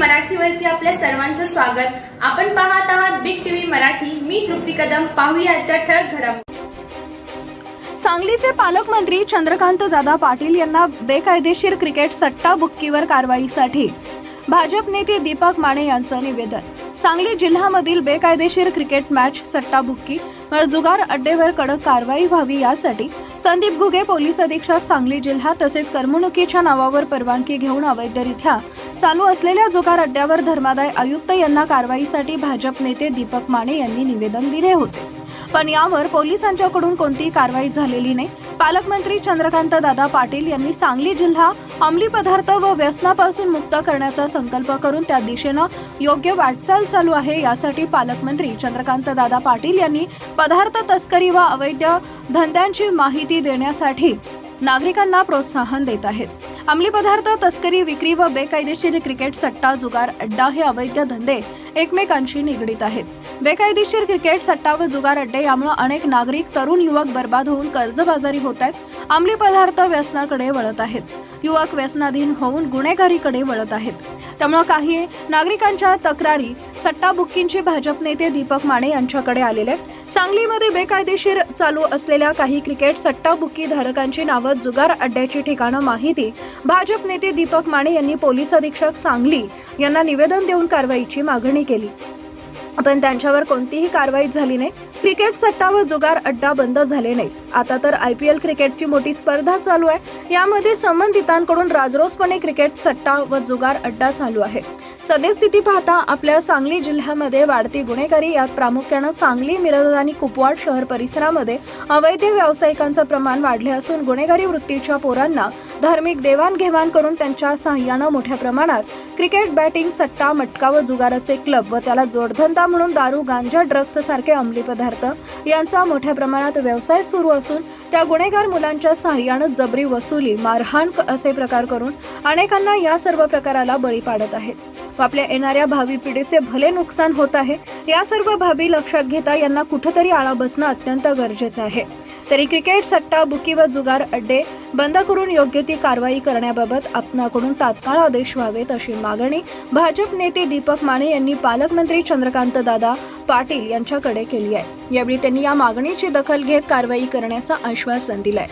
मराठीवरती आपल्या सर्वांचं स्वागत. आपण पाहत आहात बिग टीव्ही मराठी. मी तृप्ती कदम. पाहूया आजच्या ठळक घडामोडी. सांगलीचे पालकमंत्री चंद्रकांत दादा पाटील यांना बेकायदेशीर क्रिकेट सट्टा बुक्कीवर कारवाईसाठी भाजप नेते दीपक माने यांचं निवेदन. सांगली जिल्ह्यामधील बेकायदेशीर क्रिकेट मॅच सट्टा बुक्की व जुगार अड्डेवर कडक कारवाई व्हावी यासाठी संदीप घुगे पोलीस अधीक्षक सांगली जिल्हा तसेच करमणुकीच्या नावावर परवानगी घेऊन अवैधरित्या चालू असलेल्या जुगार अड्ड्यावर धर्मादाय आयुक्त यांना कारवाईसाठी भाजप नेते दीपक माने यांनी निवेदन दिले होते. पण यावर पोलिसांच्याकडून कोणतीही कारवाई झालेली नाही. पालकमंत्री चंद्रकांत दादा पाटील यांनी सांगली जिल्हा अंमली पदार्थ व व्यसनापासून मुक्त करण्याचा संकल्प करून त्या दिशेनं योग्य वाटचाल चालू आहे यासाठी पालकमंत्री चंद्रकांत दादा पाटील यांनी पदार्थ तस्करी व अवैध धंद्यांची माहिती देण्यासाठी नागरिकांना प्रोत्साहन देत आहेत. अंमली पदार्थ तस्करी विक्री व बेकायदेशीर क्रिकेट सट्टा जुगार अड्डा हे अवैध धंदे एकमेकांशी निगडीत आहेत. बेकायदेशीर क्रिकेट सट्टा व जुगार अड्डे यामुळे अनेक नागरिक तरुण युवक बर्बाद होऊन कर्जबाजारी होत आहेत. अंमली पदार्थ व्यसनाकडे वळत आहेत. युवक व्यसनाधीन होऊन गुन्हेगारीकडे वळत आहेत. त्यामुळे काही नागरिकांच्या तक्रारी सट्टा बुक्कींची भाजप नेते दीपक माने यांच्याकडे आलेले आहेत. सांगलीमध्ये बेकायदेशीर चालू असलेल्या काही क्रिकेट सट्टाबुक्की धारकांची नावं जुगार अड्ड्याची ठिकाणं माहिती. भाजप नेते दीपक माने यांनी पोलीस अधीक्षक सांगली यांना निवेदन देऊन कारवाईची मागणी केली. पण त्यांच्यावर कोणतीही कारवाई झाली नाही. क्रिकेट सट्टा व जुगार अड्डा बंद झाले नाही आता तर आय पी एल क्रिकेटची मोठी स्पर्धा चालू आहे. यामध्ये संबंधितांकडून राजरोसपणे क्रिकेट सट्टा व जुगार अड्डा चालू आहे. सद्यस्थिती पाहता आपल्या सांगली जिल्ह्यामध्ये वाढती गुन्हेगारी यात प्रामुख्यानं सांगली मिरज आणि कुपवाड शहर परिसरामध्ये अवैध व्यावसायिकांचं प्रमाण वाढले असून गुन्हेगारी वृत्तीच्या पोरांना धार्मिक देवाणघेवाण करून त्यांच्या सहाय्यानं मोठ्या प्रमाणात क्रिकेट बॅटिंग सट्टा मटका व जुगाराचे क्लब व त्याला जोडधंदा म्हणून दारू गांजा ड्रग्स सारखे अंमली पदार्थ यांचा मोठ्या प्रमाणात व्यवसाय सुरू असून त्या गुन्हेगार मुलांच्या सहाय्यानं जबरी वसुली मारहाण असे प्रकार करून अनेकांना या सर्व प्रकाराला बळी पाडत आहेत. आपल्या येणाऱ्या भावी पिढीचे भले नुकसान होत आहे या सर्व बाबी लक्षात घेता यांना कुठंतरी आळा बसणं अत्यंत गरजेचं आहे. तरी क्रिकेट सट्टा बुकी व जुगार अड्डे बंद करून योग्य ती कारवाई करण्याबाबत आपणाकडून तात्काळ आदेश व्हावेत अशी मागणी भाजप नेते दीपक माने यांनी पालकमंत्री चंद्रकांत दादा पाटील यांच्याकडे केली आहे. यावेळी त्यांनी या मागणीची दखल घेत कारवाई करण्याचं आश्वासन दिलंय.